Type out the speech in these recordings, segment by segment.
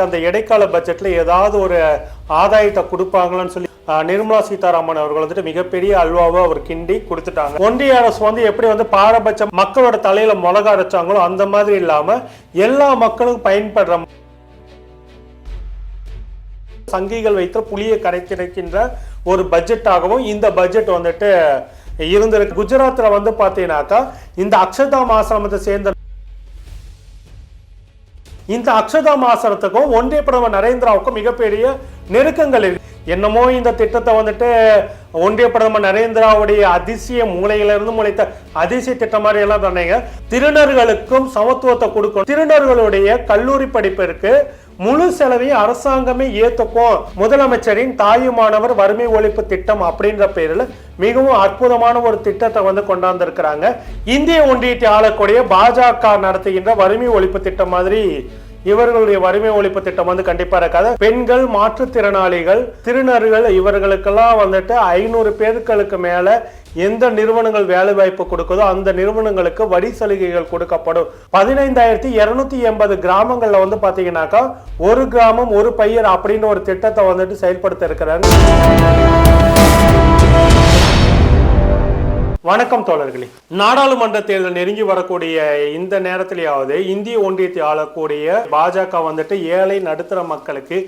அந்த இடைக்கால பட்ஜெட்ல ஏதாவது ஒரு ஆதாயத்தை கொடுப்பாங்களான்னு சொல்லி நிர்மலா சீதாராமன் அவர்கள் வந்துட்டு மிகப்பெரிய அல்வாவை அவர் கிண்டி கொடுத்துட்டாங்க. ஒன்றிய அரசு வந்து எப்படி வந்து பாரபட்சம் மக்களோட தலையில மிளகா அரைச்சாங்களோ அந்த மாதிரி இல்லாம எல்லா மக்களும் பயன்படுற சங்கிகள் வைத்த புளியை கரைத்திருக்கின்ற ஒரு பட்ஜெட்டாகவும் இந்த பட்ஜெட் வந்துட்டு இருந்திருக்கு. குஜராத்ல வந்து பாத்தீங்கன்னாக்கா இந்த அக்ஷதாம் ஆசிரமத்தை சேர்ந்த இந்த அக்ஷதாம் மாசனத்துக்கும் ஒன்றிய பிரதமர் நரேந்திராவுக்கும் மிகப்பெரிய நெருக்கங்கள் இருக்கு. என்னமோ இந்த திட்டத்தை வந்துட்டு ஒன்றிய பிரதமர் நரேந்திராவுடைய அதிசய மூலையிலிருந்து முளைத்த அதிசய திட்டம் மாதிரி எல்லாம் சொன்னீங்க திருநர்களுக்கும் சமத்துவத்தை கொடுக்கும் திருநர்களுடைய கல்லூரி படிப்பிற்கு முழு செலவையும் அரசாங்கமே ஏத்துக்கும். முதலமைச்சரின் தாயுமானவர் வறுமை ஒழிப்பு திட்டம் அப்படின்ற பேரில் மிகவும் அற்புதமான ஒரு திட்டத்தை வந்து கொண்டாந்துருக்கிறாங்க. இந்திய ஒன்றியத்தை ஆளக்கூடிய பாஜக நடத்துகின்ற வறுமை ஒழிப்பு திட்டம் மாதிரி இவர்களுடைய வறுமை ஒழிப்பு திட்டம் வந்து கண்டிப்பா இருக்காது. பெண்கள் மாற்றுத்திறனாளிகள் திருநர்கள் இவர்களுக்கெல்லாம் வந்துட்டு ஐநூறு பேர்களுக்கு மேல எந்த நிறுவனங்கள் வேலை வாய்ப்பு கொடுக்குதோ அந்த நிறுவனங்களுக்கு வரி சலுகைகள் கொடுக்கப்படும். பதினைந்தாயிரத்தி இருநூத்தி எண்பது கிராமங்கள்ல வந்து பாத்தீங்கன்னாக்கா ஒரு கிராமம் ஒரு பையர் அப்படின்னு ஒரு திட்டத்தை வந்துட்டு செயல்படுத்த இருக்கிறாங்க வணக்கம் தோழர்களே. நாடாளுமன்ற தேர்தல் நெருங்கி வரக்கூடிய இந்த நேரத்திலேயாவது இந்திய ஒன்றியத்தை ஆளக்கூடிய பாஜக வந்துட்டு ஏழை நடுத்தர மக்களுக்கு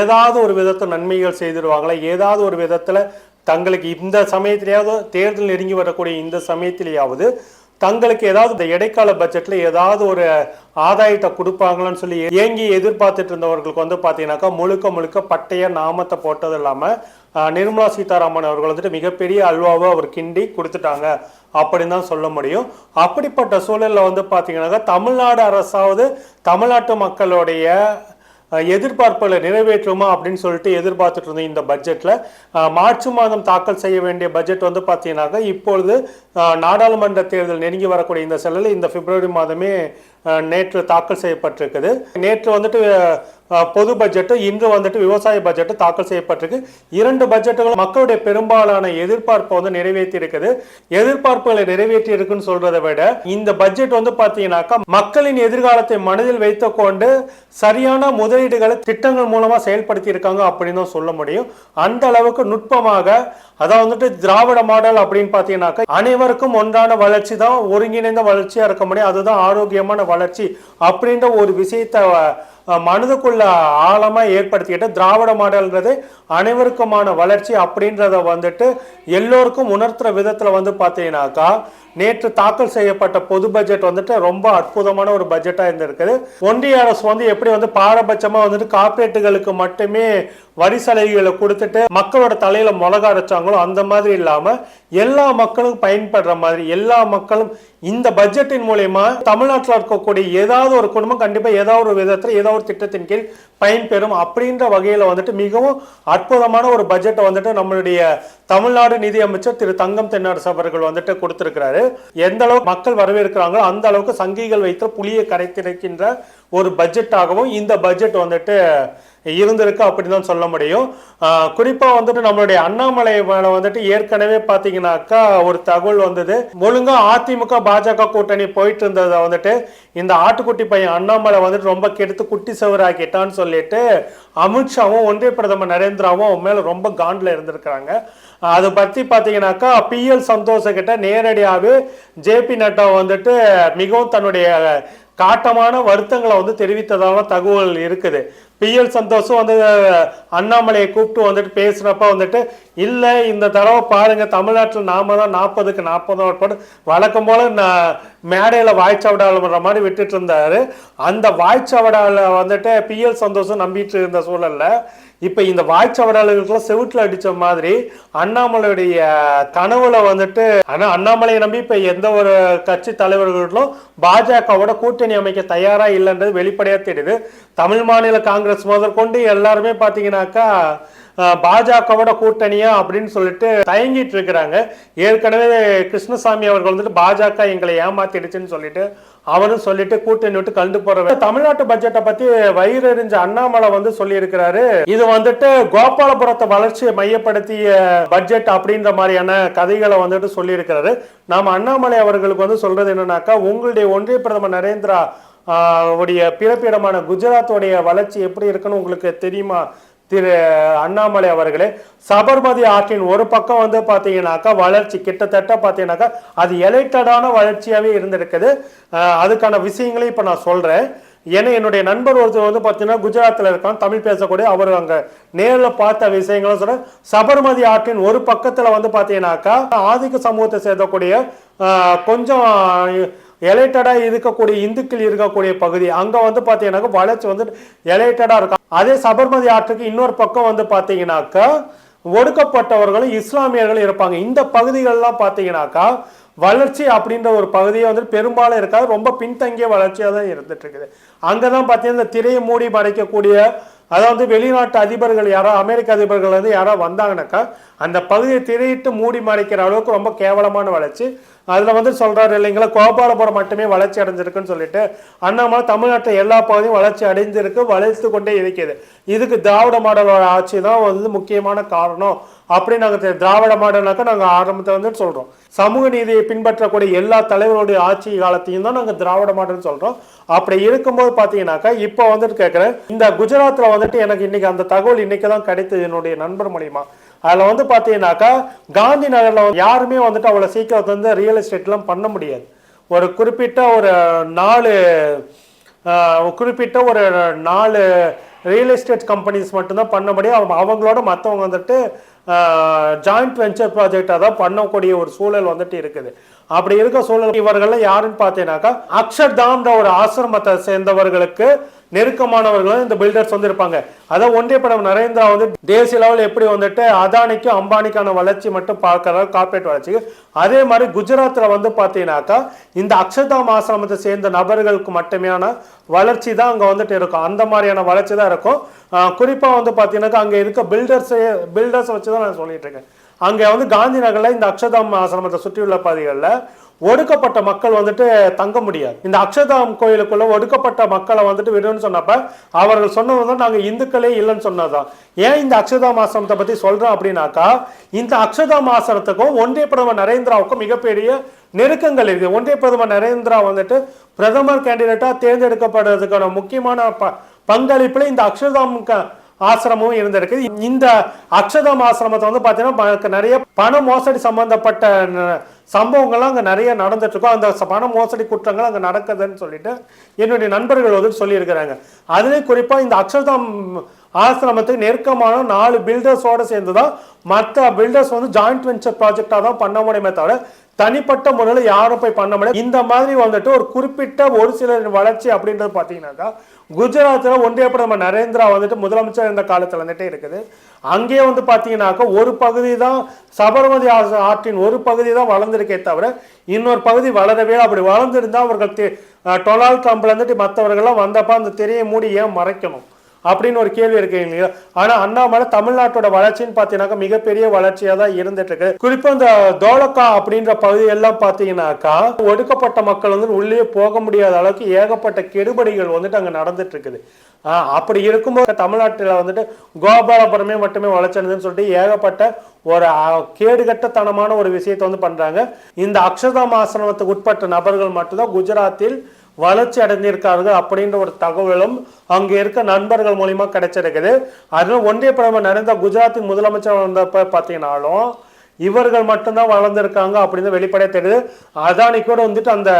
ஏதாவது ஒரு விதத்தில் நன்மைகள் செய்திருவாங்களா? ஏதாவது ஒரு விதத்தில் தங்களுக்கு இந்த சமயத்திலேயாவது தேர்தல் நெருங்கி வரக்கூடிய இந்த சமயத்திலேயாவது தங்களுக்கு ஏதாவது இந்த இடைக்கால பட்ஜெட்ல ஏதாவது ஒரு ஆதாயத்தை கொடுப்பாங்களான்னு சொல்லி ஏங்கி எதிர்பார்த்துட்டு இருந்தவர்களுக்கு வந்து பார்த்தீங்கன்னாக்கா முழுக்க முழுக்க பட்டைய நாமத்தை போட்டது இல்லாம நிர்மலா சீதாராமன் அவர்கள் வந்துட்டு மிகப்பெரிய அல்வாவை அவர் கிண்டி கொடுத்துட்டாங்க அப்படின்னு தான் சொல்ல முடியும். அப்படிப்பட்ட சூழலில் வந்து பார்த்தீங்கன்னாக்கா தமிழ்நாடு அரசாவது தமிழ்நாட்டு மக்களுடைய எதிர்பார்ப்புகளை நிறைவேற்றுமா அப்படின்னு சொல்லிட்டு எதிர்பார்த்துட்டு இருந்த இந்த பட்ஜெட்டில் மார்ச் மாதம் தாக்கல் செய்ய வேண்டிய பட்ஜெட் வந்து பார்த்தீங்கன்னாக்கா இப்பொழுது நாடாளுமன்ற தேர்தல் நெருங்கி வரக்கூடிய இந்த செல்லல் இந்த பிப்ரவரி மாதமே நேற்று தாக்கல் செய்யப்பட்டிருக்குது. நேற்று வந்துட்டு பொது பட்ஜெட்டு இன்று வந்துட்டு விவசாய பட்ஜெட்டு தாக்கல் செய்யப்பட்டிருக்கு. இரண்டு பட்ஜெட்டுகளும் மக்களுடைய பெரும்பாலான எதிர்பார்ப்பை வந்து நிறைவேற்றி இருக்குது எதிர்பார்ப்புகளை நிறைவேற்றி இருக்குன்னு சொல்றதை விட இந்த பட்ஜெட் வந்து பாத்தீங்கன்னாக்கா மக்களின் எதிர்காலத்தை மனதில் வைத்துக்கொண்டு சரியான முதலீடுகளை திட்டங்கள் மூலமா செயல்படுத்தி இருக்காங்க அப்படின்னு தான் சொல்ல முடியும். அந்த அளவுக்கு நுட்பமாக அதாவது வந்துட்டு திராவிட மாடல் அப்படின்னு பாத்தீங்கன்னாக்கா அனைவருக்கும் ஒன்றான வளர்ச்சி தான் ஒருங்கிணைந்த வளர்ச்சியாக இருக்க முடியும். அதுதான் ஆரோக்கியமான வளர்ச்சி அப்படின்ற ஒரு விஷயத்தை மனதுக்குள்ள ஆழமாக ஏற்படுத்திக்கிட்டு திராவிட மாடல்ன்றது அனைவருக்குமான வளர்ச்சி அப்படின்றத வந்துட்டு எல்லோருக்கும் உணர்த்துற விதத்தில் வந்து பார்த்தீங்கன்னாக்கா நேற்று தாக்கல் செய்யப்பட்ட பொது பட்ஜெட் வந்துட்டு ரொம்ப அற்புதமான ஒரு பட்ஜெட்டாக இருந்திருக்குது. ஒன்றிய அரசு வந்து எப்படி வந்து பாரபட்சமாக வந்துட்டு காப்பீட்டுகளுக்கு மட்டுமே வரி சலுகைகளை கொடுத்துட்டு மக்களோட தலையில் மிளகா அரைச்சாங்களோ அந்த மாதிரி இல்லாமல் எல்லா மக்களும் பயன்படுற மாதிரி எல்லா மக்களும் இந்த பட்ஜெட்டின் மூலயமா தமிழ்நாட்டில் இருக்கக்கூடிய ஏதாவது ஒரு குடும்பம் கண்டிப்பாக ஏதாவது ஒரு விதத்தில் ஏதாவது ஒரு திட்டத்தின் கீழ் பயன்பெறும் அப்படின்ற வகையில் வந்துட்டு மிகவும் அற்புதமான ஒரு பட்ஜெட்டை வந்துட்டு நம்மளுடைய தமிழ்நாடு நிதி அமைச்சர் திரு தங்கம் தென்னரசு அவர்கள் வந்துட்டு கொடுத்திருக்கிறாரு. எந்த அளவுக்கு மக்கள் வரவேற்கிறாங்களோ அந்த அளவுக்கு சங்கிகள் வைத்து புலியை கரைத்திருக்கின்ற ஒரு பட்ஜெட்டாகவும் இந்த பட்ஜெட் வந்துட்டு இருந்திருக்கு அப்படின்னு தான் சொல்ல முடியும். குறிப்பாக வந்துட்டு நம்மளுடைய அண்ணாமலை மேலே வந்துட்டு ஏற்கனவே பார்த்தீங்கன்னாக்கா ஒரு தகவல் வந்தது. ஒழுங்காக அதிமுக பாஜக கூட்டணி போயிட்டு இருந்ததை வந்துட்டு இந்த ஆட்டுக்குட்டி பையன் அண்ணாமலை வந்துட்டு ரொம்ப கெடுத்து குட்டி சவராக்கிட்டான்னு சொல்லிட்டு அமித்ஷாவும் ஒன்றிய பிரதமர் நரேந்திராவும் அவன் மேலே ரொம்ப காண்டில் இருந்திருக்கிறாங்க. அதை பற்றி பார்த்தீங்கன்னாக்கா பிஎல் சந்தோஷ கிட்ட நேரடியாகவே ஜேபி நட்டா வந்துட்டு மிகவும் தன்னுடைய காட்டமான வருத்தங்களை வந்து தெரிவித்ததால தகவல் இருக்குது. பிஎல் சந்தோஷம் வந்து அண்ணாமலையை கூப்பிட்டு வந்துட்டு பேசுனப்ப வந்துட்டு இல்லை இந்த தடவை பாருங்க தமிழ்நாட்டில் நாம தான் நாற்பதுக்கு நாற்பது போட்டு வழக்கம் போல நான் மேடையில் வாய்ச்சவடாளுன்ற மாதிரி விட்டுட்டு இருந்தாரு. அந்த வாய்ச்சவடால வந்துட்டு பிஎல் சந்தோஷம் நம்பிட்டு இருந்த சூழல்ல இப்போ இந்த வாய்ச்சவடாளர்களுக்கெல்லாம் செவுட்டில் அடித்த மாதிரி அண்ணாமலையுடைய கனவுல வந்துட்டு ஆனால் அண்ணாமலையை நம்பி இப்போ எந்த ஒரு கட்சி தலைவர்களும் பாஜகவோட கூட்டணி அமைக்க தயாராக இல்லைன்றது வெளிப்படையாக தெரியுது. தமிழ் மாநில காங்கிரஸ் முதற்கொண்டு எல்லாருமே பார்த்தீங்கன்னாக்கா பாஜகவோட கூட்டணியா அப்படின்னு சொல்லிட்டு தயங்கிட்டு இருக்கிறாங்க. ஏற்கனவே கிருஷ்ணசாமி அவர்கள் வந்துட்டு பாஜக எங்களை ஏமாத்திடுச்சுன்னு சொல்லிட்டு அவரும் சொல்லிட்டு கூட்டணி விட்டு கலந்து போற தமிழ்நாட்டு பட்ஜெட்டை பத்தி வயிறறிஞ்ச அண்ணாமலை வந்து சொல்லியிருக்கிறாரு. இது வந்துட்டு கோபாலபுரத்தை வளர்ச்சியை மையப்படுத்திய பட்ஜெட் அப்படின்ற மாதிரியான கதைகளை வந்துட்டு சொல்லியிருக்கிறாரு. நாம அண்ணாமலை அவர்களுக்கு வந்து சொல்றது என்னன்னாக்கா உங்களுடைய ஒன்றிய பிரதமர் நரேந்திரா ஆஹ், உடைய பிறப்பிடமான குஜராத்துடைய வளர்ச்சி எப்படி இருக்குன்னு உங்களுக்கு தெரியுமா? திரு அண்ணாமலை அவர்களே சபர்மதி ஆற்றின் ஒரு பக்கம் வந்து பார்த்தீங்கன்னாக்கா வளர்ச்சி கிட்டத்தட்ட பார்த்தீங்கன்னாக்கா அது எலைட்டடான வளர்ச்சியாகவே இருந்திருக்குது. அதுக்கான விஷயங்களையும் இப்போ நான் சொல்கிறேன் ஏன்னா என்னுடைய நண்பர் ஒருத்தர் வந்து பார்த்தீங்கன்னா குஜராத்தில் இருக்கான் தமிழ் பேசக்கூடிய. அவர் அங்கே நேரில் பார்த்த விஷயங்களும் சொல்ல சபர்மதி ஆற்றின் ஒரு பக்கத்தில் வந்து பார்த்தீங்கன்னாக்கா ஆதிக்க சமூகத்தை சேர்ந்தக்கூடிய கொஞ்சம் எலைட்டடாக இருக்கக்கூடிய இந்துக்கள் இருக்கக்கூடிய பகுதி அங்கே வந்து பார்த்தீங்கன்னாக்கா வளர்ச்சி வந்து எலைட்டடாக இருக்கும் அதே சபர்மதி ஆற்றுக்கு இன்னொரு பக்கம் வந்து பார்த்தீங்கன்னாக்கா ஒடுக்கப்பட்டவர்களும் இஸ்லாமியர்களும் இருப்பாங்க. இந்த பகுதிகள்லாம் பார்த்தீங்கன்னாக்கா வளர்ச்சி அப்படின்ற ஒரு பகுதியே வந்து பெரும்பாலும் இருக்காது. ரொம்ப பின்தங்கிய வளர்ச்சியாக தான் இருந்துட்டு இருக்குது அங்கே தான் பார்த்தீங்கன்னா இந்த திரையை மூடி மறைக்கக்கூடிய அதாவது வெளிநாட்டு அதிபர்கள் யாரோ அமெரிக்க அதிபர்கள் வந்து யாரோ வந்தாங்கனாக்கா அந்த பகுதியை திரையிட்டு மூடி மறைக்கிற அளவுக்கு ரொம்ப கேவலமான வளர்ச்சி. அதில் வந்து சொல்கிறாரு இல்லைங்களா கோபாலபுரம் மட்டுமே வளர்ச்சி அடைஞ்சிருக்குன்னு சொல்லிட்டு அண்ணாமலை தமிழ்நாட்டில் எல்லா பகுதியும் வளர்ச்சி அடைஞ்சிருக்கு வளர்த்து கொண்டே இருக்குது இதுக்கு திராவிட மாடலோட ஆட்சி தான் வந்து முக்கியமான காரணம். அப்படின்னு நாங்கள் திராவிட மாடல்னாக்கா நாங்கள் ஆரம்பத்தை வந்து சொல்கிறோம் சமூக நீதியை பின்பற்றக்கூடிய எல்லா தலைவருடைய ஆட்சி காலத்தையும் தான் நாங்கள் திராவிட மாடல்னு சொல்கிறோம் அப்படி இருக்கும்போது பார்த்தீங்கன்னாக்கா இப்போ வந்துட்டு கேட்குறேன் இந்த குஜராத்தில் வந்துட்டு எனக்கு இன்னைக்கு அந்த தகவல் இன்னைக்கு தான் கிடைத்தது என்னுடைய நண்பர் மூலியமாக அதில் வந்து பார்த்தீங்கன்னாக்கா காந்தி நகரில் யாருமே வந்துட்டு அவ்வளோ சீக்கிரம் வந்து ரியல் எஸ்டேட்லாம் பண்ண முடியாது. ஒரு குறிப்பிட்ட ஒரு நாலு குறிப்பிட்ட ஒரு நாலு ரியல் எஸ்டேட் கம்பெனிஸ் மட்டும்தான் பண்ண முடியும் அவங்க- அவங்களோட மற்றவங்க வந்துட்டு ஜாயிண்ட் வெஞ்சர் ப்ராஜெக்டாக தான் பண்ணக்கூடிய ஒரு சூழல் வந்துட்டு இருக்குது. அப்படி இருக்க சூழல் இவர்கள்லாம் யாருன்னு பார்த்தீங்கன்னாக்கா அக்ஷர்தாம்ன்ற ஒரு ஆசிரமத்தை சேர்ந்தவர்களுக்கு நெருக்கமானவர்களும் இந்த பில்டர்ஸ் வந்து இருப்பாங்க. அதான் ஒன்றிய படம் நரேந்திரா வந்து தேசிய லெவலில் எப்படி வந்துட்டு அதானிக்கும் அம்பானிக்கான வளர்ச்சி மட்டும் பார்க்கறாரு கார்பரேட் வளர்ச்சிக்கு அதே மாதிரி குஜராத்தில் வந்து பார்த்தீங்கன்னாக்கா இந்த அக்ஷதாம் ஆசிரமத்தை சேர்ந்த நபர்களுக்கு மட்டுமேயான வளர்ச்சி தான் அங்கே வந்துட்டு இருக்கும். அந்த மாதிரியான வளர்ச்சி தான் இருக்கும். குறிப்பாக வந்து பார்த்தீங்கன்னாக்கா அங்கே இருக்க பில்டர்ஸே பில்டர்ஸை வச்சு தான் நான் சொல்லிட்டு இருக்கேன். அங்கே வந்து காந்தி நகரில் இந்த அக்ஷதாம் ஆசிரமத்தை சுற்றியுள்ள பகுதிகளில் ஒடுக்கப்பட்ட மக்கள் வந்துட்டு தங்க முடியாது. இந்த அக்ஷதாம் கோயிலுக்குள்ள ஒடுக்கப்பட்ட மக்களை வந்துட்டு விடுன்னு சொன்னப்ப அவர்கள் சொன்னது வந்து நாங்கள் இந்துக்களே இல்லைன்னு சொன்னதான் ஏன் இந்த அக்ஷதாம் ஆசிரமத்தை பத்தி சொல்றோம் அப்படின்னாக்கா இந்த அக்ஷதாம் ஆசிரமத்துக்கும் ஒன்றிய பிரதமர் நரேந்திராவுக்கும் மிகப்பெரிய நெருக்கங்கள் இருக்கு. ஒன்றிய பிரதமர் நரேந்திரா வந்துட்டு பிரதமர் கேண்டிடேட்டா தேர்ந்தெடுக்கப்படுறதுக்கான முக்கியமான ப- பங்களிப்புல இந்த அக்ஷதாம் ஆசிரமும் இருந்திருக்கு இந்த அக்ஷதம் ஆசிரமத்தை வந்து பார்த்தீங்கன்னா நிறைய பண மோசடி சம்பந்தப்பட்ட சம்பவங்கள்லாம் அங்கே நிறைய நடந்துட்டுருக்கோம். அந்த பண மோசடி குற்றங்கள் அங்கே நடக்குதுன்னு சொல்லிட்டு என்னுடைய நண்பர்கள் வந்து சொல்லியிருக்கிறாங்க. அதுலேயும் குறிப்பாக இந்த அக்ஷதாம் ஆசிரமத்துக்கு நெருக்கமான நாலு பில்டர்ஸோட சேர்ந்து தான் மற்ற பில்டர்ஸ் வந்து ஜாயிண்ட் வெஞ்சர் ப்ராஜெக்டாக தான் பண்ண முடியுமே தவிர தனிப்பட்ட முறையில் யாரும் போய் பண்ண முடியாது. இந்த மாதிரி வந்துட்டு ஒரு குறிப்பிட்ட ஒரு சிலர் வளர்ச்சி அப்படின்றது பார்த்தீங்கன்னாக்கா குஜராத்தில் ஒன்றிய பிரதமர் நரேந்திரா வந்துட்டு முதலமைச்சர் இருந்த காலத்தில் வந்துட்டே இருக்குது. அங்கேயே வந்து பார்த்தீங்கன்னாக்கா ஒரு பகுதி தான் சபர்மதி ஆற்றின் ஒரு பகுதி தான் வளர்ந்துருக்கே தவிர இன்னொரு பகுதி வளரவே அப்படி வளர்ந்துருந்தா அவர்கள் டொனால்ட் ட்ரம்ப்ல இருந்துட்டு மற்றவர்கள்லாம் வந்தப்ப அந்த திரையை மூடி ஏன் மறைக்கணும்? அப்படின்னு ஒரு கேள்வி இருக்கு இல்லையா? ஆனா அண்ணாமலை தமிழ்நாட்டோட வளர்ச்சின்னு பார்த்தீங்கன்னாக்கா மிகப்பெரிய வளர்ச்சியா தான் இருந்துட்டு இருக்கு குறிப்பா இந்த தோலக்கா அப்படின்ற பகுதி எல்லாம் பார்த்தீங்கன்னாக்கா ஒடுக்கப்பட்ட மக்கள் வந்து உள்ளே போக முடியாத அளவுக்கு ஏகப்பட்ட கெடுபடிகள் வந்துட்டு அங்க நடந்துட்டு இருக்குது ஆஹ் அப்படி இருக்கும்போது தமிழ்நாட்டில் வந்துட்டு கோபாலபுரமே மட்டுமே வளர்ச்சினதுன்னு சொல்லிட்டு ஏகப்பட்ட ஒரு அஹ், கேடுகட்டத்தனமான ஒரு விஷயத்தை வந்து பண்றாங்க. இந்த அக்ஷதா ஆசிரமத்துக்கு உட்பட்ட நபர்கள் மட்டும்தான் குஜராத்தில் வளர்ச்சி அடைந்திருக்கார்கள் அப்படின்ற ஒரு தகவலும் அங்க இருக்க நண்பர்கள் மூலியமா கிடைச்சிருக்குது. அதனால ஒன்றிய பிரதமர் நரேந்திர குஜராத்தின் முதலமைச்சர் வந்தப்ப பார்த்தீங்கன்னாலும் இவர்கள் மட்டும்தான் வளர்ந்துருக்காங்க அப்படின்னு வெளிப்படைய தெரியுது. அதானி கூட வந்துட்டு அந்த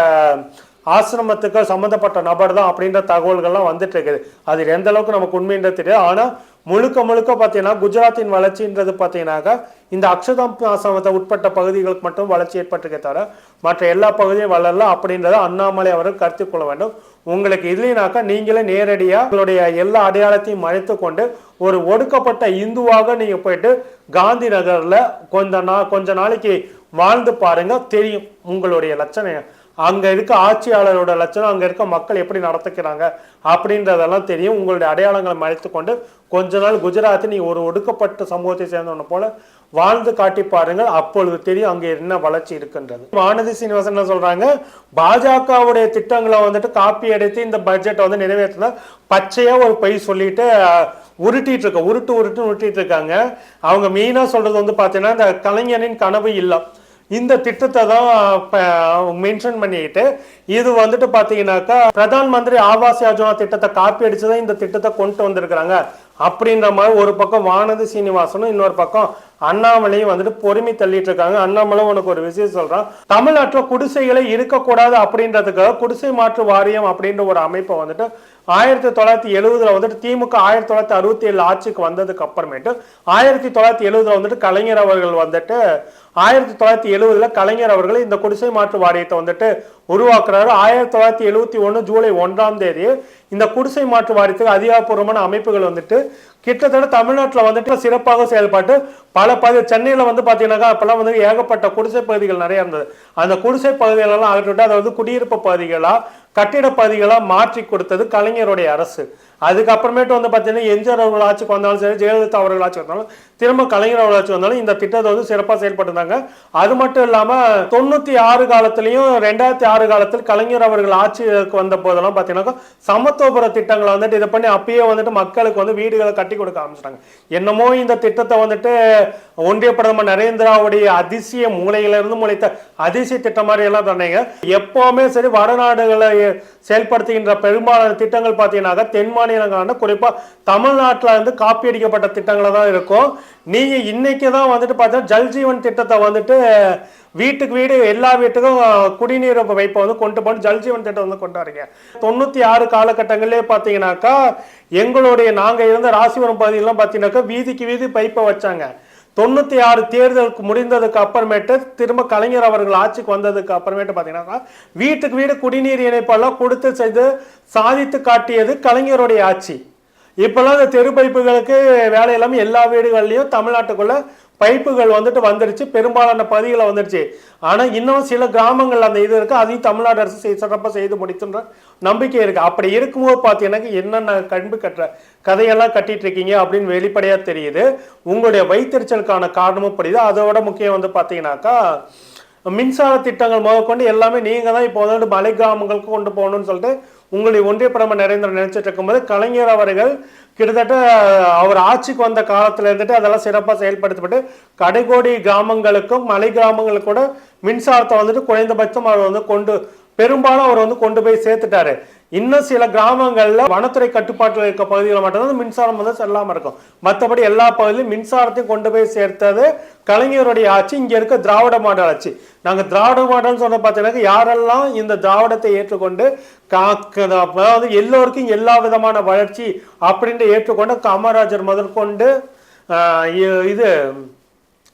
ஆசிரமத்துக்கு சம்மந்தப்பட்ட நபர் தான் அப்படின்ற தகவல்கள்லாம் வந்துட்டு இருக்குது. அது எந்த அளவுக்கு நமக்கு உண்மைன்றது தெரியாது. ஆனால் முழுக்க முழுக்க பார்த்தீங்கன்னா குஜராத்தின் வளர்ச்சின்றது பார்த்தீங்கன்னாக்கா இந்த அக்ஷதாம் ஆசிரமத்தை உட்பட்ட பகுதிகளுக்கு மட்டும் வளர்ச்சி ஏற்பட்டிருக்கே தவிர மற்ற எல்லா பகுதியும் வளரல அப்படின்றத அண்ணாமலை அவர்கள் கருத்தில் கொள்ள வேண்டும். உங்களுக்கு இல்லைனாக்கா நீங்களே நேரடியாக உங்களுடைய எல்லா அடையாளத்தையும் மறைத்து கொண்டு ஒரு ஒடுக்கப்பட்ட இந்துவாக நீங்கள் போயிட்டு காந்தி நகரில் கொஞ்ச நா கொஞ்ச நாளைக்கு வாழ்ந்து பாருங்க தெரியும் உங்களுடைய லட்சணம் அங்கே இருக்க ஆட்சியாளரோட லட்சணம் அங்கே இருக்க மக்கள் எப்படி நடத்துக்கிறாங்க அப்படின்றதெல்லாம் தெரியும். உங்களுடைய அடையாளங்களை மறைத்து கொண்டு கொஞ்ச நாள் குஜராத்தில் நீ ஒரு ஒடுக்கப்பட்ட சமூகத்தை சேர்ந்தவன போல வாழ்ந்து காட்டி பாருங்கள். அப்பொழுது தெரியும் அங்கே என்ன வளர்ச்சி இருக்குன்றது. வானதி சீனிவாசன் என்ன சொல்றாங்க? பாஜகவுடைய திட்டங்களை வந்துட்டு காப்பி அடித்து இந்த பட்ஜெட்டை வந்து நிறைவேற்றினா பச்சையா ஒரு பொய் சொல்லிட்டு உருட்டிட்டு இருக்க உருட்டு உருட்டு உருட்டிட்டு இருக்காங்க. அவங்க மெயினா சொல்றது வந்து பாத்தீங்கன்னா இந்த கலைஞனின் கனவு இல்லம். இந்த திட்டத்தை தான் மென்ஷன் பண்ணிட்டு இது வந்துட்டு பாத்தீங்கன்னாக்கா பிரதான் மந்திரி ஆவாஸ் யோஜனா திட்டத்தை காப்பி அடிச்சு தான் இந்த திட்டத்தை கொண்டு வந்திருக்கிறாங்க. அப்படின்ற மாதிரி ஒரு பக்கம் வானதி சீனிவாசனும் இன்னொரு பக்கம் அண்ணாமலையும் வந்துட்டு பொறுமை தள்ளிட்டு இருக்காங்க அண்ணாமலை உனக்கு ஒரு விஷயம் சொல்றான். தமிழ்நாட்டில் குடிசைகளே இருக்கக்கூடாது அப்படின்றதுக்காக குடிசை மாற்று வாரியம் அப்படின்ற ஒரு அமைப்பை வந்துட்டு ஆயிரத்தி தொள்ளாயிரத்தி எழுபதுல வந்துட்டு திமுக ஆயிரத்தி தொள்ளாயிரத்தி அறுபத்தி ஏழு ஆட்சிக்கு வந்ததுக்கு அப்புறமேட்டு ஆயிரத்தி தொள்ளாயிரத்தி எழுபதுல வந்துட்டு கலைஞர் அவர்கள் வந்துட்டு ஆயிரத்தி தொள்ளாயிரத்தி எழுபதுல கலைஞர் அவர்கள் இந்த குடிசை மாற்று வாரியத்தை வந்துட்டு உருவாக்குறாரு. ஆயிரத்தி தொள்ளாயிரத்தி எழுபத்தி ஒன்று ஜூலை ஒன்றாம் தேதி இந்த குடிசை மாற்று வாரியத்துக்கு அதிகாரப்பூர்வமான அமைப்புகள் வந்துட்டு கிட்டத்தட்ட தமிழ்நாட்டில் வந்துட்டு சிறப்பாக செயல்பட்டு பல பகுதி சென்னையில் வந்து பார்த்தீங்கன்னாக்கா அப்போல்லாம் வந்து ஏகப்பட்ட குடிசை பகுதிகள் நிறைய இருந்தது. அந்த குடிசை பகுதிகளெல்லாம் அகற்றிவிட்டு அதை வந்து குடியிருப்பு பகுதிகளாக கட்டிட பகுதிகளாக மாற்றி கொடுத்தது கலைஞருடைய அரசு. அதுக்கப்புறமேட்டு வந்து பார்த்தீங்கன்னா எம்ஜிஆர் அவர்கள் ஆட்சிக்கு வந்தாலும் சரி ஜெயலலிதா அவர்கள் ஆட்சிக்கு வந்தாலும் திரும்ப கலைஞர் வளர்ச்சி வந்தாலும் இந்த திட்டத்தை வந்து சிறப்பாக செயல்பட்டுருந்தாங்க. அது மட்டும் இல்லாமல் தொண்ணூற்றி ஆறு காலத்துலையும் ரெண்டாயிரத்தி ஆறு காலத்தில் கலைஞர் அவர்கள் ஆட்சிக்கு வந்த போதெல்லாம் பார்த்தீங்கன்னாக்கா சமத்துவபுர திட்டங்களை வந்துட்டு இதை பண்ணி அப்பயே வந்துட்டு மக்களுக்கு வந்து வீடுகளை கட்டி கொடுக்க ஆரம்பிச்சிட்டாங்க. என்னமோ இந்த திட்டத்தை வந்துட்டு ஒன்றிய பிரதமர் நரேந்திராவுடைய அதிசய மூலையிலிருந்து முளைத்த அதிசய திட்டம் மாதிரி எல்லாம் சொன்னீங்க எப்போவுமே சரி வடநாடுகளை செயல்படுத்துகின்ற பெரும்பாலான திட்டங்கள் பார்த்தீங்கன்னாக்கா தென் மாநிலங்களான குறிப்பாக தமிழ்நாட்டில் இருந்து காப்பி அடிக்கப்பட்ட திட்டங்களை தான் இருக்கும். நீங்க இன்னைக்கு தான் வந்துட்டு பார்த்தீங்கன்னா ஜல்ஜீவன் திட்டத்தை வந்துட்டு வீட்டுக்கு வீடு எல்லா வீட்டுக்கும் குடிநீர் வைப்பை வந்து கொண்டு போய் ஜல்ஜீவன் திட்டம் வந்து கொண்டு வரீங்க தொண்ணூத்தி ஆறு காலகட்டங்களே பார்த்தீங்கன்னாக்கா எங்களுடைய நாங்க இருந்த ராசிபுரம் பகுதியெல்லாம் பார்த்தீங்கன்னாக்கா வீதிக்கு வீதி பைப்பை வச்சாங்க. தொண்ணூத்தி ஆறு தேர்தலுக்கு முடிந்ததுக்கு அப்புறமேட்டு திரும்ப கலைஞர் அவர்கள் ஆட்சிக்கு வந்ததுக்கு அப்புறமேட்டு பார்த்தீங்கன்னா வீட்டுக்கு வீடு குடிநீர் இணைப்பெல்லாம் கொடுத்து செய்து சாதித்து காட்டியது கலைஞருடைய ஆட்சி. இப்போல்லாம் இந்த தெரு பைப்புகளுக்கு வேலை இல்லாமல் எல்லா வீடுகள்லையும் தமிழ்நாட்டுக்குள்ள பைப்புகள் வந்துட்டு வந்துருச்சு. பெரும்பாலான பகுதிகளை வந்துருச்சு. ஆனால் இன்னும் சில கிராமங்கள் அந்த இது இருக்குது அதையும் தமிழ்நாடு அரசு செய்- செய்து முடித்துன்ற நம்பிக்கை இருக்குது அப்படி இருக்கும்போது பார்த்தீங்கன்னா என்னென்ன கண்பு கட்டுற கதையெல்லாம் கட்டிட்டு இருக்கீங்க அப்படின்னு வெளிப்படையாக தெரியுது. உங்களுடைய வைத்தறிச்சலுக்கான காரணமும் புரியுது. அதோட முக்கியம் வந்து பார்த்தீங்கன்னாக்கா மின்சார திட்டங்கள் முதற்கொண்டு எல்லாமே நீங்கள் தான் இப்போ வந்து மலை கிராமங்களுக்கு கொண்டு போகணும்னு சொல்லிட்டு உங்களுடைய ஒன்றிய பிரதமர் நரேந்திரன் நினைச்சிட்டு இருக்கும்போது கலைஞர் அவர்கள் கிட்டத்தட்ட அவர் ஆட்சிக்கு வந்த காலத்துல இருந்துட்டு அதெல்லாம் சிறப்பாக செயல்படுத்தப்பட்டு கடைகோடி கிராமங்களுக்கும் மலை கிராமங்களுக்கு கூட மின்சாரத்தை வந்துட்டு குறைந்தபட்சம் அவர் வந்து கொண்டு பெரும்பாலும் அவர் வந்து கொண்டு போய் சேர்த்துட்டாரு. இன்னும் சில கிராமங்களில் வனத்துறை கட்டுப்பாட்டில் இருக்க பகுதிகளில் மட்டும்தான் மின்சாரம் வந்து செல்லாமல் இருக்கும். மற்றபடி எல்லா பகுதியிலும் மின்சாரத்தையும் கொண்டு போய் சேர்த்தது கலைஞருடைய ஆட்சி இங்கே இருக்க திராவிட மாடல் ஆட்சி. நாங்கள் திராவிட மாடல்னு சொன்ன பார்த்தீங்கன்னா யாரெல்லாம் இந்த திராவிடத்தை ஏற்றுக்கொண்டு அதாவது எல்லோருக்கும் எல்லா விதமான வளர்ச்சி அப்படின்ட்டு ஏற்றுக்கொண்டு காமராஜர் முதற்கொண்டு இது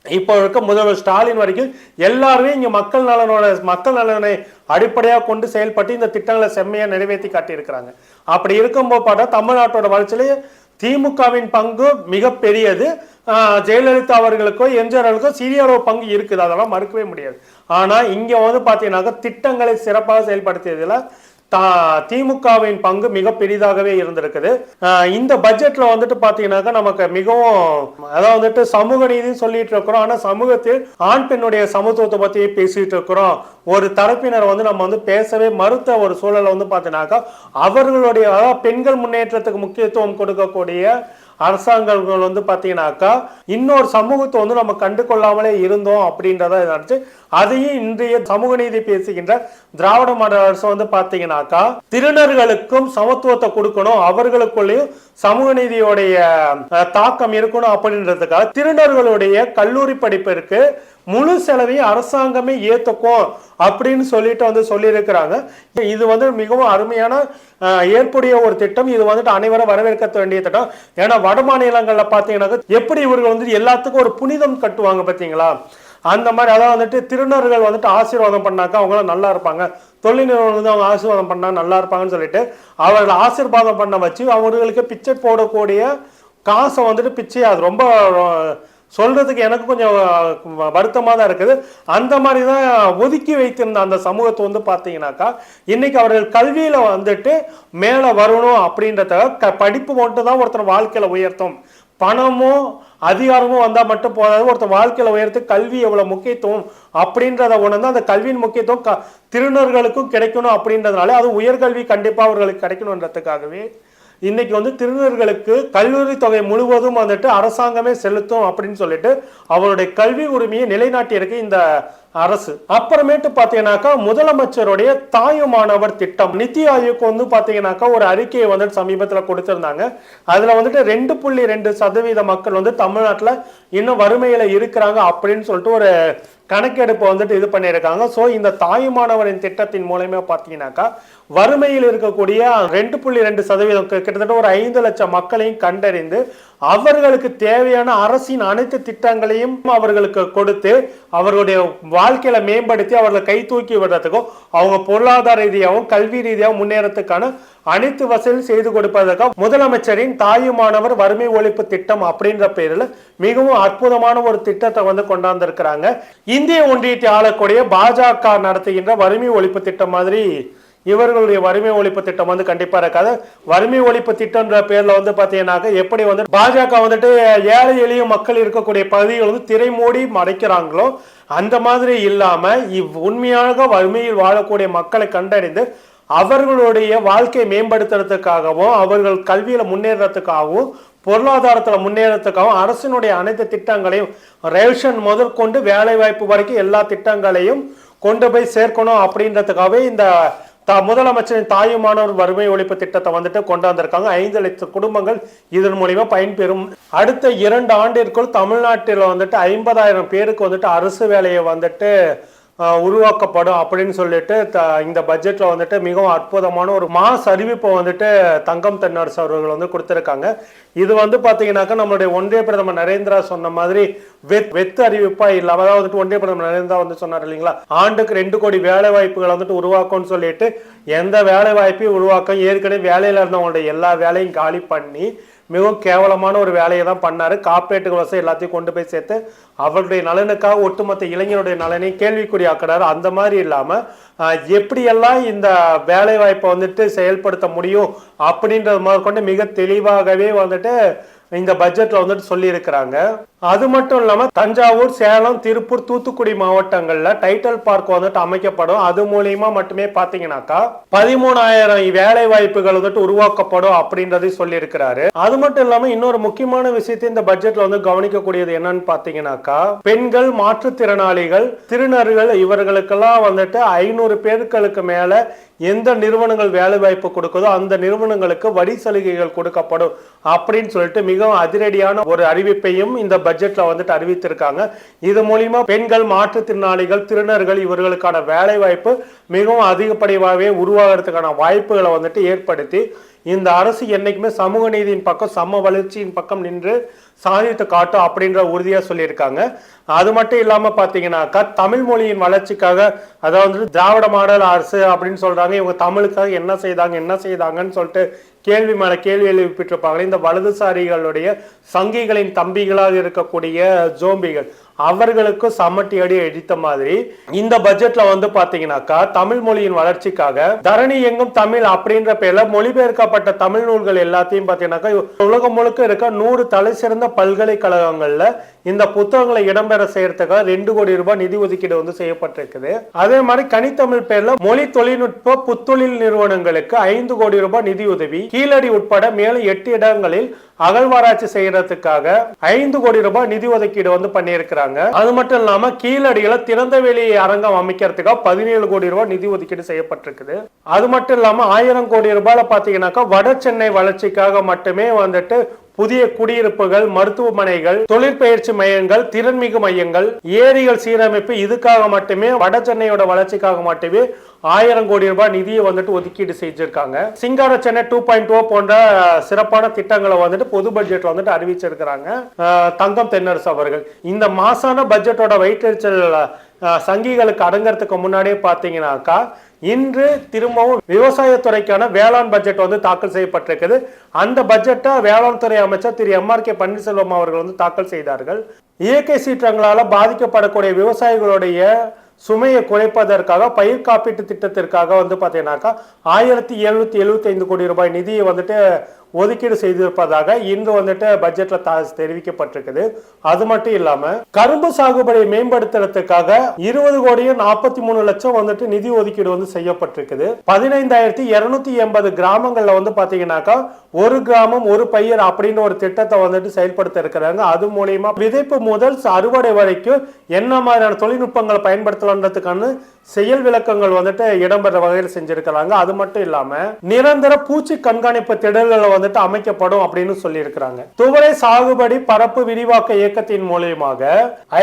இப்போ இருக்க முதல்வர் ஸ்டாலின் வரைக்கும் எல்லாருமே இங்கே மக்கள் நலனோட மக்கள் நலனை அடிப்படையாக கொண்டு செயல்பட்டு இந்த திட்டங்களை செம்மையாக நிறைவேற்றி காட்டியிருக்கிறாங்க. அப்படி இருக்கும்போது பார்த்தா தமிழ்நாட்டோட வளர்ச்சியிலே திமுகவின் பங்கு மிகப்பெரியது. ஜெயலலிதா அவர்களுக்கோ எம்ஜிஆர் அவர்களுக்கோ சிறிய அளவு பங்கு இருக்குது. அதெல்லாம் மறுக்கவே முடியாது. ஆனால் இங்கே வந்து பாத்தீங்கன்னாக்கா திட்டங்களை சிறப்பாக செயல்படுத்தியதில் திமுகவின் பங்கு மிக பெரிதாகவே இருந்திருக்குது. இந்த பட்ஜெட்ல வந்துட்டு பாத்தீங்கன்னாக்கா நமக்கு மிகவும் அதாவது வந்துட்டு சமூக நீதினு சொல்லிட்டு இருக்கிறோம். ஆனா சமூகத்தில் ஆண் பெண்ணுடைய சமத்துவத்தை பத்தி பேசிட்டு இருக்கிறோம். ஒரு தரப்பினர் வந்து நம்ம வந்து பேசவே மறுத்த ஒரு சூழலை வந்து பாத்தீங்கன்னாக்கா அவர்களுடைய அதாவது பெண்கள் முன்னேற்றத்துக்கு முக்கியத்துவம் கொடுக்கக்கூடிய அரசாங்கங்கள் வந்து பார்த்தீங்கன்னாக்கா இன்னொரு சமூகத்தை வந்து நம்ம கண்டு கொள்ளாமலே இருந்தோம் அப்படின்றத நினைச்சு அதையும் இன்றைய சமூக நீதி பேசுகின்ற திராவிட மாடல் அரசு வந்து பார்த்தீங்கன்னாக்கா திருநர்களுக்கும் சமத்துவத்தை கொடுக்கணும் அவர்களுக்குள்ளேயும் சமூக நீதியோடைய தாக்கம் இருக்கணும் அப்படின்றதுக்காக திருநர்களுடைய கல்லூரி படிப்பிற்கு முழு செலவையும் அரசாங்கமே ஏத்துக்கும் அப்படின்னு சொல்லிட்டு வந்து சொல்லியிருக்கிறாங்க. இது வந்து மிகவும் அருமையான ஏற்புடைய ஒரு திட்டம். இது வந்துட்டு அனைவரும் வரவேற்க வேண்டிய திட்டம். ஏன்னா வட மாநிலங்களில் பார்த்தீங்கன்னா எப்படி இவர்கள் வந்து எல்லாத்துக்கும் ஒரு புனிதம் கட்டுவாங்க பார்த்தீங்களா அந்த மாதிரி அதான் வந்துட்டு திருநர்கள் வந்துட்டு ஆசீர்வாதம் பண்ணாக்கா அவங்களாம் நல்லா இருப்பாங்க. தொழில் நிறுவனம் வந்து அவங்க ஆசீர்வாதம் பண்ணால் நல்லா இருப்பாங்கன்னு சொல்லிட்டு அவர்கள் ஆசீர்வாதம் பண்ண வச்சு அவர்களுக்கு பிச்சை போடக்கூடிய காசை வந்துட்டு பிச்சை அது ரொம்ப சொல்கிறதுக்கு சொல்றதுக்கு எனக்கு கொஞ்சம் வருத்தமாக தான் இருக்குது. அந்த மாதிரி தான் ஒதுக்கி வைத்திருந்த அந்த சமூகத்தை வந்து பார்த்தீங்கன்னாக்கா இன்னைக்கு அவர்கள் கல்வியில் வந்துட்டு மேலே வரணும் அப்படின்றத க படிப்பு மட்டும் தான் ஒருத்தர் வாழ்க்கையில் உயர்த்தும். பணமும் அதிகாரமும் வந்தால் மட்டும் போதாது ஒருத்தர் வாழ்க்கையில் உயர்த்து கல்வி எவ்வளோ முக்கியத்துவம் அப்படின்றத உணர்ந்து அந்த கல்வியின் முக்கியத்துவம் க திருநர்களுக்கும் கிடைக்கணும் அப்படின்றதுனால அது உயர்கல்வி கண்டிப்பாக அவர்களுக்கு கிடைக்கணுன்றதுக்காகவே இன்னைக்கு வந்து திருநர்களுக்கு கல்லூரி தொகை முழுவதும் வந்துட்டு அரசாங்கமே செலுத்தும் அப்படின்னு சொல்லிட்டு அவருடைய கல்வி உரிமையை நிலைநாட்டி இருக்கு இந்த அரசு. அப்புறமேட்டு பாத்தீங்கன்னாக்கா முதலமைச்சருடைய தாயுமானவர் திட்டம். நித்தி ஆயோக் வந்து பாத்தீங்கன்னாக்கா ஒரு அறிக்கையை வந்துட்டு சமீபத்துல கொடுத்திருந்தாங்க. அதுல வந்துட்டு ரெண்டு புள்ளி ரெண்டு சதவீத மக்கள் வந்து தமிழ்நாட்டுல இன்னும் வறுமையில இருக்கிறாங்க அப்படின்னு சொல்லிட்டு ஒரு கணக்கெடுப்பு வந்துட்டு இது பண்ணியிருக்காங்க. ஸோ இந்த தாயுமானவரின் திட்டத்தின் மூலயமா பார்த்தீங்கன்னாக்கா வறுமையில் இருக்கக்கூடிய ரெண்டு புள்ளி ரெண்டு சதவீதம் கிட்டத்தட்ட ஒரு ஐந்து லட்சம் மக்களையும் கண்டறிந்து அவர்களுக்கு தேவையான அரசின் அனைத்து திட்டங்களையும் அவர்களுக்கு கொடுத்து அவர்களுடைய வாழ்க்கையில மேம்படுத்தி அவர்களை கை தூக்கி விடுறதுக்கும் அவங்க பொருளாதார ரீதியாகவும் கல்வி ரீதியாகவும் முன்னேறத்துக்கான அனைத்து வசதியும் செய்து கொடுப்பதற்காக முதலமைச்சரின் தாயுமானவர் வறுமை ஒழிப்பு திட்டம் அப்படின்ற பேரில் மிகவும் அற்புதமான ஒரு திட்டத்தை வந்து கொண்டாந்துருக்கிறாங்க. இந்திய ஒன்றியத்தை ஆளக்கூடிய பாஜக நடத்துகின்ற வறுமை ஒழிப்பு திட்டம் மாதிரி இவர்களுடைய வறுமை ஒழிப்பு திட்டம் வந்து கண்டிப்பா இருக்காது. வறுமை ஒழிப்பு திட்டம்ன்ற பேர்ல வந்து பாத்தீங்கன்னாக்க எப்படி வந்து பாஜக வந்துட்டு ஏழை எளிய மக்கள் இருக்கக்கூடிய பகுதிகள் வந்து திரை மூடி மறைக்கிறாங்களோ அந்த மாதிரி இல்லாம இவ் உண்மையாக வறுமையில் வாழக்கூடிய மக்களை கண்டறிந்து அவர்களுடைய வாழ்க்கையை மேம்படுத்துறதுக்காகவும் அவர்கள் கல்வியில முன்னேறத்துக்காகவும் பொருளாதாரத்தில் முன்னேறத்துக்காகவும் அரசினுடைய அனைத்து திட்டங்களையும் ரேஷன் முதற்கொண்டு வேலை வாய்ப்பு வரைக்கும் எல்லா திட்டங்களையும் கொண்டு போய் சேர்க்கணும் அப்படின்றதுக்காகவே இந்த த முதலமைச்சரின் தாயுமானவர் வறுமை ஒழிப்பு திட்டத்தை வந்துட்டு கொண்டு வந்திருக்காங்க. ஐந்து லட்சம் குடும்பங்கள் இதன் மூலிமா பயன்பெறும். அடுத்த இரண்டு ஆண்டிற்குள் தமிழ்நாட்டில் வந்துட்டு ஐம்பதாயிரம் பேருக்கு வந்துட்டு அரசு வேலையை வந்துட்டு உருவாக்கப்படும் அப்படின்னு சொல்லிட்டு த- இந்த பட்ஜெட்டில் வந்துட்டு மிகவும் அற்புதமான ஒரு மாஸ் அறிவிப்பை வந்துட்டு தங்கம் தென்னரசு அவர்கள் வந்து கொடுத்துருக்காங்க. இது வந்து பார்த்தீங்கன்னாக்கா நம்மளுடைய ஒன்றிய பிரதமர் நரேந்திரா சொன்ன மாதிரி வெத் வெத்து அறிவிப்பா இல்லாமல் அதாவது வந்துட்டு ஒன்றிய பிரதமர் நரேந்திரா வந்து சொன்னார் இல்லைங்களா? ஆண்டுக்கு ரெண்டு கோடி வேலை வாய்ப்புகளை வந்துட்டு உருவாக்கும்னு சொல்லிட்டு எந்த வேலை வாய்ப்பையும் உருவாக்கம் ஏற்கனவே வேலையில் இருந்தவங்களுடைய எல்லா வேலையும் காலி பண்ணி மிகவும் கேவலமான ஒரு வேலையை தான் பண்ணாரு. காப்பேட்டு வசதி எல்லாத்தையும் கொண்டு போய் சேர்த்து அவருடைய நலனுக்காக ஒட்டுமொத்த இளைஞருடைய நலனை கேள்விக்குறியாக்குறாரு அந்த மாதிரி இல்லாம எப்படியெல்லாம் இந்த வேலை வாய்ப்பை வந்துட்டு செயல்படுத்த முடியும் அப்படின்றது முதற்கொண்டு மிக தெளிவாகவே வந்துட்டு இந்த பட்ஜெட்ல வந்துட்டு சொல்லியிருக்கிறாங்க. அது மட்டும் இல்லாமல் தஞ்சாவூர் சேலம் திருப்பூர் தூத்துக்குடி மாவட்டங்களில் டைட்டில் பார்க் வந்துட்டு அமைக்கப்படும். அது மூலியமா மட்டுமே பார்த்தீங்கன்னாக்கா பதிமூணாயிரம் வேலை வாய்ப்புகள் வந்துட்டு உருவாக்கப்படும் அப்படின்றதை சொல்லியிருக்கிறாரு. அது மட்டும் இல்லாமல் இன்னொரு முக்கியமான விஷயத்தை இந்த பட்ஜெட்ல வந்து கவனிக்கக்கூடியது என்னன்னு பார்த்தீங்கன்னாக்கா பெண்கள் மாற்றுத்திறனாளிகள் திருநர்கள் இவர்களுக்கெல்லாம் வந்துட்டு ஐநூறு பேர்களுக்கு மேல எந்த நிறுவனங்கள் வேலை வாய்ப்பு கொடுக்குதோ அந்த நிறுவனங்களுக்கு வரி சலுகைகள் கொடுக்கப்படும் அப்படின்னு சொல்லிட்டு மிகவும் அதிரடியான ஒரு அறிவிப்பையும் இந்த பட்ஜெட்ல வந்துட்டு அறிவித்திருக்காங்க. இது மூலியமா பெண்கள் மாற்றுத்திறனாளிகள் திருநர்கள் இவர்களுக்கான வேலை வாய்ப்பு மிகவும் அதிகப்படியாகவே உருவாகிறதுக்கான வாய்ப்புகளை வந்துட்டு ஏற்படுத்தி இந்த அரசு என்னைக்குமே சமூக நீதியின் பக்கம் சம வளர்ச்சியின் பக்கம் நின்று சாதித்து காட்டும் அப்படின்ற உறுதியா சொல்லியிருக்காங்க. அது மட்டும் இல்லாம பாத்தீங்கன்னாக்கா தமிழ் மொழியின் வளர்ச்சிக்காக அதாவது திராவிட மாடல் அரசு அப்படின்னு சொல்றாங்க. இவங்க தமிழுக்காக என்ன செய்தாங்க என்ன செய்தாங்கன்னு சொல்லிட்டு கேள்வி மேல கேள்வி எழுப்பிட்டிருப்பாங்க இந்த வலதுசாரிகளுடைய சங்கிகளின் தம்பிகளாக இருக்கக்கூடிய ஜோம்பிகள். அவர்களுக்கு சமட்டி அடி அடித்த மாதிரி இந்த பட்ஜெட்ல வந்து பாத்தீங்கன்னாக்கா தமிழ் மொழியின் வளர்ச்சிக்காக தரணி எங்கும் தமிழ் அப்படின்ற பேர்ல மொழிபெயர்க்கப்பட்ட தமிழ் நூல்கள் எல்லாத்தையும் பாத்தீங்கன்னாக்கா உலகம் முழுக்க இருக்க நூறு தலை சிறந்த பல்கலைக்கழகங்கள்ல இந்த புத்தகங்களை இடம்பெற செய்யறதுக்காக ரெண்டு கோடி ரூபாய் நிதி ஒதுக்கீடு வந்து செய்யப்பட்டிருக்குது. அதே மாதிரி கனித்தமிழ் பேர்ல மொழி தொழில்நுட்ப புத்தொழில் நிறுவனங்களுக்கு ஐந்து கோடி ரூபாய் நிதி உதவி கீழடி உட்பட மேலும் எட்டு இடங்களில் அகழ்வாராய்ச்சி செய்யறதுக்காக ஐந்து கோடி ரூபாய் நிதி ஒதுக்கீடு வந்து இருக்காங்க அது மட்டும் இல்லாம கீழடியில திறந்த வெளி அரங்கம் அமைக்கிறதுக்காக பதினேழு கோடி ரூபாய் நிதி ஒதுக்கீடு செய்யப்பட்டிருக்குது. அது மட்டும் இல்லாம ஆயிரம் கோடி ரூபாயில பாத்தீங்கன்னாக்கா வட சென்னை வளர்ச்சிக்காக மட்டுமே வந்துட்டு புதிய குடியிருப்புகள் மருத்துவமனைகள் தொழிற்பயிற்சி மையங்கள் திறன்மிகு மையங்கள் ஏரிகள் சீரமைப்பு இதுக்காக மட்டுமே வட சென்னையோட வளர்ச்சிக்காக மட்டுமே ஆயிரம் கோடி ரூபாய் நிதியை வந்துட்டு ஒதுக்கீடு செஞ்சிருக்காங்க. சிங்கார சென்னை டூ பாயிண்ட் ஓ போன்ற சிறப்பான திட்டங்களை வந்துட்டு பொது பட்ஜெட்ல வந்துட்டு அறிவிச்சிருக்கிறாங்க. தங்கம் தென்னரசு அவர்கள். இந்த மாசான பட்ஜெட்டோட வயிற்றுச்சல் சங்கிகளுக்கு அடங்கிறதுக்கு முன்னாடியே பாத்தீங்கன்னாக்கா இன்று திரும்பவும் விவசாயத்துறைக்கான வேளாண் பட்ஜெட் வந்து தாக்கல் செய்யப்பட்டிருக்குது. அந்த பட்ஜெட்டை வேளாண் துறை அமைச்சர் திரு எம் ஆர் கே பன்னீர்செல்வம் அவர்கள் வந்து தாக்கல் செய்தார்கள். இயற்கை சீற்றங்களால பாதிக்கப்படக்கூடிய விவசாயிகளுடைய சுமையை குறைப்பதற்காக பயிர் காப்பீட்டு திட்டத்திற்காக வந்து பார்த்தீங்கன்னாக்கா ஆயிரத்தி எழுநூத்தி எழுபத்தி ஐந்து கோடி ரூபாய் நிதியை வந்துட்டு ஒதுக்கீடு செய்திருப்பதாக இன்று வந்துட்டு பட்ஜெட்ல த- தெரிவிக்கப்பட்டிருக்குது. அது மட்டும் இல்லாம கரும்பு சாகுபடியை மேம்படுத்துறதுக்காக இருபது கோடியும் நாற்பத்தி மூணு லட்சம் வந்துட்டு நிதி ஒதுக்கீடு வந்து செய்யப்பட்டிருக்குது. பதினைந்தாயிரத்தி இருநூத்தி எண்பது கிராமங்கள்ல வந்து பாத்தீங்கன்னாக்கா ஒரு கிராமம் ஒரு பயிர் அப்படின்னு ஒரு திட்டத்தை வந்துட்டு செயல்படுத்த இருக்கிறாங்க. அது மூலியமா விதைப்பு முதல் அறுவடை வரைக்கும் என்ன மாதிரியான தொழில்நுட்பங்களை பயன்படுத்தலான்றதுக்கான செயல் விளக்கங்கள் வந்துட்டு இடம்பெற வகையில் செஞ்சிருக்கிறாங்க. அது மட்டும் இல்லாம நிரந்தர பூச்சி கண்காணிப்பு திடல்களை வந்து வந்துட்டு அமைக்கப்படும் அப்படின்னு சொல்லியிருக்கிறாங்க. துவரை சாகுபடி பரப்பு விரிவாக்க இயக்கத்தின் மூலியமாக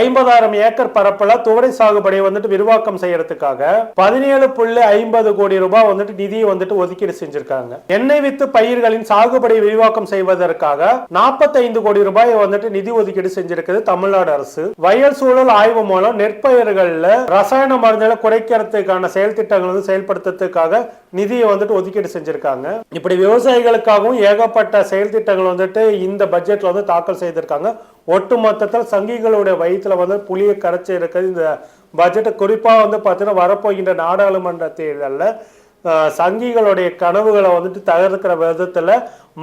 ஐம்பதாயிரம் ஏக்கர் பரப்புல துவரை சாகுபடியை வந்துட்டு விரிவாக்கம் செய்யறதுக்காக பதினேழு புள்ளி ஐம்பது கோடி ரூபாய் வந்துட்டு நிதியை வந்துட்டு ஒதுக்கீடு செஞ்சிருக்காங்க. எண்ணெய் வித்து பயிர்களின் சாகுபடி விரிவாக்கம் செய்வதற்காக 45 கோடி ரூபாய் வந்துட்டு நிதி ஒதுக்கீடு செஞ்சிருக்குது தமிழ்நாடு அரசு. வயல் சூழல் ஆய்வு மூலம் நெற்பயிர்கள்ல ரசாயன மருந்துகளை குறைக்கிறதுக்கான செயல் திட்டங்கள் வந்து செயல்படுத்துறதுக்காக நிதியை வந்துட்டு ஒதுக்கீடு செஞ்சிருக்காங்க. இப்படி விவசாயிகளுக்காகவும் ஏகப்பட்ட செயல் திட்டங்கள் வந்துட்டு இந்த பட்ஜெட்ல வந்து தாக்கல் செய்திருக்காங்க. ஒட்டு மொத்தத்தில் சங்கிகளுடைய வயிற்றுல வந்து புளியை கரைச்சி இருக்கிறது இந்த பட்ஜெட் குறிப்பா வந்து பார்த்தீங்கன்னா வரப்போகின்ற நாடாளுமன்ற தேர்தலில் சங்கிகளுடைய கனவுகளை வந்துட்டு தகர்க்கிற விதத்துல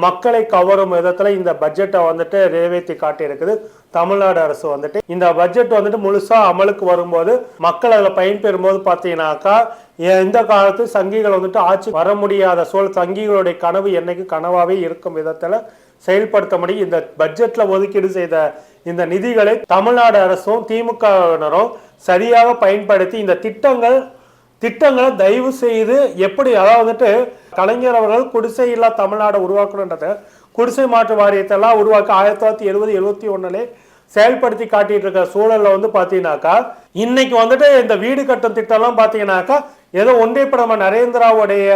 மக்களை கவரும் விதத்துல இந்த பட்ஜெட்டை வந்துட்டு நிறைவேற்றி காட்டியிருக்குது. தமிழ்நாடு அரசு வந்துட்டு. இந்த பட்ஜெட் வந்துட்டு முழுசா அமலுக்கு வரும்போது மக்கள் அதில் பயன்பெறும் போது பார்த்தீங்கன்னாக்கா இந்த காலத்து சங்கிகள் வந்துட்டு ஆட்சி வர முடியாத சூழல் சங்கிகளுடைய கனவு என்னைக்கு கனவாவே இருக்கும் விதத்துல செயல்படுத்த முடியும் இந்த பட்ஜெட்ல ஒதுக்கீடு செய்த இந்த நிதிகளை தமிழ்நாடு அரசும் திமுகவினரும் சரியாக பயன்படுத்தி இந்த திட்டங்கள் திட்டங்களை தயவு செய்து எப்படி அதாவது வந்துட்டு கலைஞர் அவர்கள் குடிசை இல்லா தமிழ்நாடை உருவாக்கணுன்றத குடிசை மாற்று வாரியத்தெல்லாம் உருவாக்க ஆயிரத்தி தொள்ளாயிரத்தி எழுபது எழுபத்தி ஒன்றுலே செயல்படுத்தி காட்டிட்டு இருக்க சூழல்ல வந்து பாத்தீங்கன்னாக்கா இன்னைக்கு வந்துட்டு இந்த வீடு கட்டும் திட்டம்லாம் பாத்தீங்கன்னாக்கா ஏதோ ஒன்றிய பிரதமர் நரேந்திராவுடைய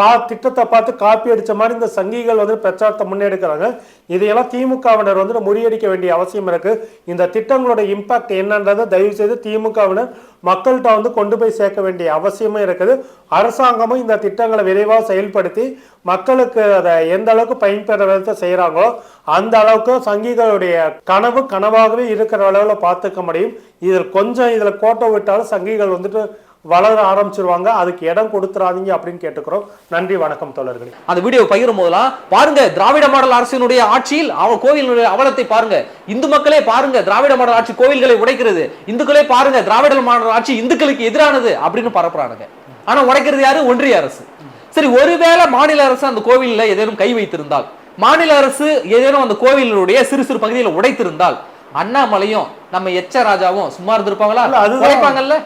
பா திட்டத்தை பார்த்து காப்பி அடித்த மாதிரி இந்த சங்கிகள் வந்து பிரச்சாரத்தை முன்னெடுக்கிறாங்க. இதையெல்லாம் திமுகவினர் வந்து முறியடிக்க வேண்டிய அவசியம் இருக்கு. இந்த திட்டங்களோட இம்பாக்ட் என்னன்றதை தயவு செய்து திமுகவினர் மக்கள்கிட்ட வந்து கொண்டு போய் சேர்க்க வேண்டிய அவசியமும் இருக்குது. அரசாங்கமும் இந்த திட்டங்களை விரைவாக செயல்படுத்தி மக்களுக்கு அதை எந்த அளவுக்கு பயன்பெற விதத்தை செய்கிறாங்களோ அந்த அளவுக்கு சங்கிகளுடைய கனவு கனவாகவே இருக்கிற அளவில் பார்த்துக்க முடியும். இதில் கொஞ்சம் இதில் கோட்டை விட்டாலும் சங்கிகள் வந்துட்டு வளர ஆரம்பிச்சிருவாங்க. அதுக்கு இடம் கொடுத்துறாதீங்க அப்படின்னு கேட்டுக்கிறோம். நன்றி வணக்கம் தோழர்களே. அந்த வீடியோ பகிரும் போதெல்லாம் பாருங்க திராவிட மாடல் அரசினுடைய ஆட்சியில் அவன் கோவிலுடைய அவலத்தை பாருங்க. இந்து மக்களே பாருங்க திராவிட மாடல் ஆட்சி கோவில்களை உடைக்கிறது. இந்துக்களே பாருங்க திராவிட மாடல் ஆட்சி இந்துக்களுக்கு எதிரானது அப்படின்னு பரப்புறானுங்க. ஆனா உடைக்கிறது யாரு? ஒன்றிய அரசு. சரி ஒருவேளை மாநில அரசு அந்த கோவில்ல ஏதேனும் கை வைத்திருந்தால் மாநில அரசு ஏதேனும் அந்த கோவிலுடைய சிறு சிறு பகுதியில் உடைத்திருந்தால் அண்ணாமலையும் நம்ம எச்ச ராஜாவும் சும்மா இருந்திருப்பாங்களா. உடைப்பாங்கல்ல?